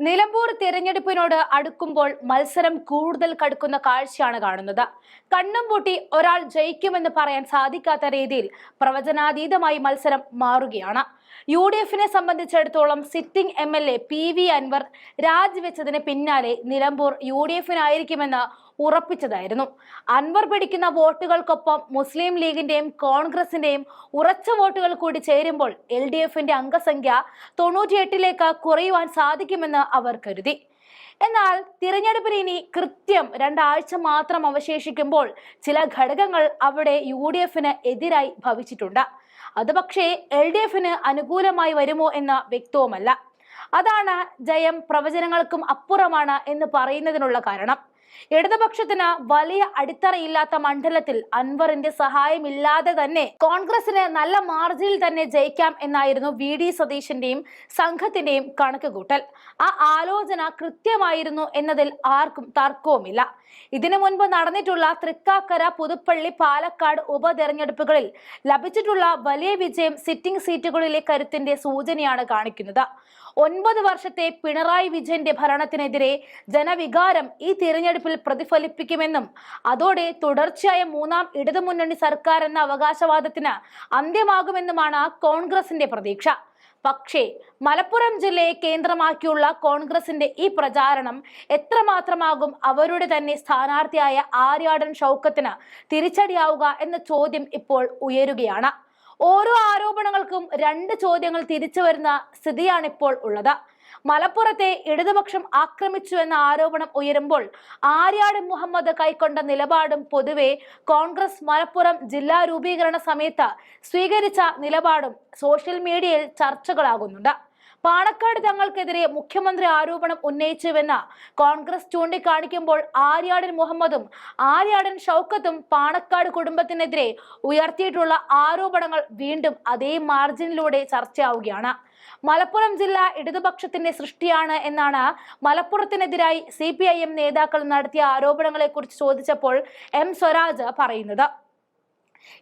നിലമ്പൂർ തിരഞ്ഞെടുപ്പിനോട് അടുക്കുമ്പോൾ മത്സരം കൂടുതൽ കടുക്കുന്ന കാഴ്ചയാണ് കാണുന്നത്. കണ്ണും പൂട്ടി ഒരാൾ ജയിക്കുമെന്ന് പറയാൻ സാധിക്കാത്ത രീതിയിൽ പ്രവചനാതീതമായി മത്സരം മാറുകയാണ്. യു ഡി എഫിനെ സംബന്ധിച്ചിടത്തോളം sitting M L A P V Anvar രാജിവെച്ചതിന് പിന്നാലെ നിലമ്പൂർ യു ഡി എഫിനായിരിക്കുമെന്ന് ഉറപ്പിച്ചതായിരുന്നു. അൻവർ പിടിക്കുന്ന വോട്ടുകൾക്കൊപ്പം മുസ്ലിം ലീഗിന്റെയും കോൺഗ്രസിന്റെയും ഉറച്ച വോട്ടുകൾ കൂടി ചേരുമ്പോൾ എൽ ഡി എഫിന്റെ അംഗസംഖ്യ തൊണ്ണൂറ്റിയെട്ടിലേക്ക് കുറയുവാൻ സാധിക്കുമെന്ന് അവർ കരുതി. എന്നാൽ തിരഞ്ഞെടുപ്പിന് ഇനി കൃത്യം രണ്ടാഴ്ച മാത്രം അവശേഷിക്കുമ്പോൾ ചില ഘടകങ്ങൾ അവിടെ യു ഡി എഫിന് എതിരായി ഭവിച്ചിട്ടുണ്ട്. അത് പക്ഷേ എൽ ഡി എഫിന് അനുകൂലമായി വരുമോ എന്ന വ്യക്തവുമല്ല. അതാണ് ജയം പ്രവചനങ്ങൾക്കും അപ്പുറമാണ് എന്ന് പറയുന്നതിനുള്ള കാരണം. ഇടതുപക്ഷത്തിന് വലിയ അടിത്തറയില്ലാത്ത മണ്ഡലത്തിൽ അൻവറിന്റെ സഹായമില്ലാതെ തന്നെ കോൺഗ്രസിന് നല്ല മാർജിനിൽ തന്നെ ജയിക്കാം എന്നായിരുന്നു വി ഡി സതീശന്റെയും സംഘത്തിന്റെയും കണക്കുകൂട്ടൽ. ആ ആലോചന കൃത്യമായിരുന്നു എന്നതിൽ ആർക്കും തർക്കവുമില്ല. ഇതിനു മുൻപ് നടന്നിട്ടുള്ള തൃക്കാക്കര പുതുപ്പള്ളി പാലക്കാട് ഉപതെരഞ്ഞെടുപ്പുകളിൽ ലഭിച്ചിട്ടുള്ള വലിയ വിജയം സിറ്റിംഗ് സീറ്റുകളിലെ കരുത്തിന്റെ സൂചനയാണ് കാണിക്കുന്നത്. ഒൻപത് വർഷത്തെ പിണറായി വിജയന്റെ ഭരണത്തിനെതിരെ ജനവികാരം ഈ തിരഞ്ഞെടുപ്പിൽ പ്രതിഫലിപ്പിക്കുമെന്നും അതോടെ തുടർച്ചയായ മൂന്നാം ഇടതുമുന്നണി സർക്കാർ എന്ന അവകാശവാദത്തിന് അന്ത്യമാകുമെന്നുമാണ് കോൺഗ്രസിന്റെ പ്രതീക്ഷ. പക്ഷേ മലപ്പുറം ജില്ലയെ കേന്ദ്രമാക്കിയുള്ള കോൺഗ്രസിന്റെ ഈ പ്രചാരണം എത്രമാത്രമാകും അവരുടെ തന്നെ സ്ഥാനാർത്ഥിയായ ആര്യാടൻ ഷൗക്കത്തിന് തിരിച്ചടിയാവുക എന്ന ചോദ്യം ഇപ്പോൾ ഉയരുകയാണ്. ഓരോ ആരോപണങ്ങൾക്കും രണ്ട് ചോദ്യങ്ങൾ തിരിച്ചു വരുന്ന സ്ഥിതിയാണിപ്പോൾ ഉള്ളത്. മലപ്പുറത്തെ ഇടതുപക്ഷം ആക്രമിച്ചു എന്ന ആരോപണം ഉയരുമ്പോൾ ആര്യാട് മുഹമ്മദ് കൈക്കൊണ്ട നിലപാടും പൊതുവെ കോൺഗ്രസ് മലപ്പുറം ജില്ലാ രൂപീകരണ സമയത്ത് സ്വീകരിച്ച നിലപാടും സോഷ്യൽ മീഡിയയിൽ ചർച്ചകളാകുന്നുണ്ട്. പാണക്കാട് തങ്ങൾക്കെതിരെ മുഖ്യമന്ത്രി ആരോപണം ഉന്നയിച്ചുവെന്ന് കോൺഗ്രസ് ചൂണ്ടിക്കാണിക്കുമ്പോൾ ആര്യാടൻ മുഹമ്മദും ആര്യാടൻ ഷൗക്കത്തും പാണക്കാട് കുടുംബത്തിനെതിരെ ഉയർത്തിയിട്ടുള്ള ആരോപണങ്ങൾ വീണ്ടും അതേ മാർജിനിലൂടെ ചർച്ചയാവുകയാണ്. മലപ്പുറം ജില്ല ഇടതുപക്ഷത്തിന്റെ സൃഷ്ടിയാണ് എന്നാണ് മലപ്പുറത്തിനെതിരായി സി പി ഐ എം നേതാക്കൾ നടത്തിയ ആരോപണങ്ങളെ കുറിച്ച് ചോദിച്ചപ്പോൾ എം സ്വരാജ് പറയുന്നത്.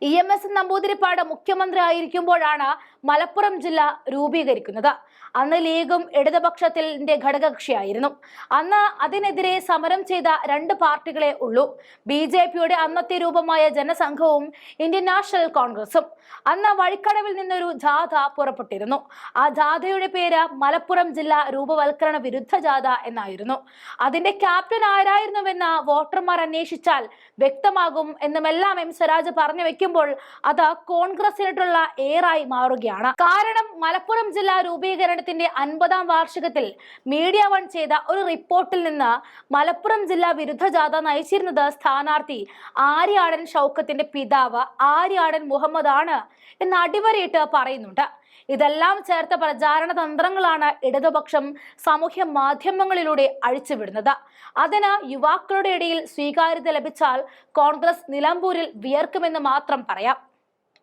ഇ എം എസ് നമ്പൂതിരിപ്പാട് മുഖ്യമന്ത്രി ആയിരിക്കുമ്പോഴാണ് മലപ്പുറം ജില്ല രൂപീകരിക്കുന്നത്. അന്ന് ലീഗും ഇടതുപക്ഷത്തിന്റെ ഘടകകക്ഷിയായിരുന്നു. അന്ന് അതിനെതിരെ സമരം ചെയ്ത രണ്ട് പാർട്ടികളെ ഉള്ളൂ. ബി ജെ പിയുടെ അന്നത്തെ രൂപമായ ജനസംഘവും ഇന്ത്യൻ നാഷണൽ കോൺഗ്രസും. അന്ന് വഴിക്കടവിൽ നിന്നൊരു ജാഥ പുറപ്പെട്ടിരുന്നു. ആ ജാഥയുടെ പേര് മലപ്പുറം ജില്ല രൂപവൽക്കരണ വിരുദ്ധ ജാഥ എന്നായിരുന്നു. അതിന്റെ ക്യാപ്റ്റൻ ആരായിരുന്നുവെന്ന് വോട്ടർമാർ അന്വേഷിച്ചാൽ വ്യക്തമാകും എന്നുമെല്ലാം എം സ്വരാജ് പറഞ്ഞു വെക്കുമ്പോൾ അത് കോൺഗ്രസിനായിട്ടുള്ള ഏറായി മാറുകയാണ്. കാരണം മലപ്പുറം ജില്ലാ രൂപീകരണത്തിന്റെ അൻപതാം വാർഷികത്തിൽ മീഡിയ വൺ ചെയ്ത ഒരു റിപ്പോർട്ടിൽ നിന്ന് മലപ്പുറം ജില്ലാ വിരുദ്ധ ജാഥ നയിച്ചിരുന്നത് സ്ഥാനാർത്ഥി ആര്യാടൻ ഷൗക്കത്തിന്റെ പിതാവ് ആര്യാടൻ മുഹമ്മദ് ആണ് എന്ന് അടിവരയിട്ട് പറയുന്നുണ്ട്. ഇതെല്ലാം ചേർത്ത പ്രചാരണ തന്ത്രങ്ങളാണ് ഇടതുപക്ഷം സാമൂഹ്യ മാധ്യമങ്ങളിലൂടെ അഴിച്ചുവിടുന്നത്. അതിന് യുവാക്കളുടെ ഇടയിൽ സ്വീകാര്യത ലഭിച്ചാൽ കോൺഗ്രസ് നിലമ്പൂരിൽ വിയർക്കുമെന്ന് മാത്രം പറയാം.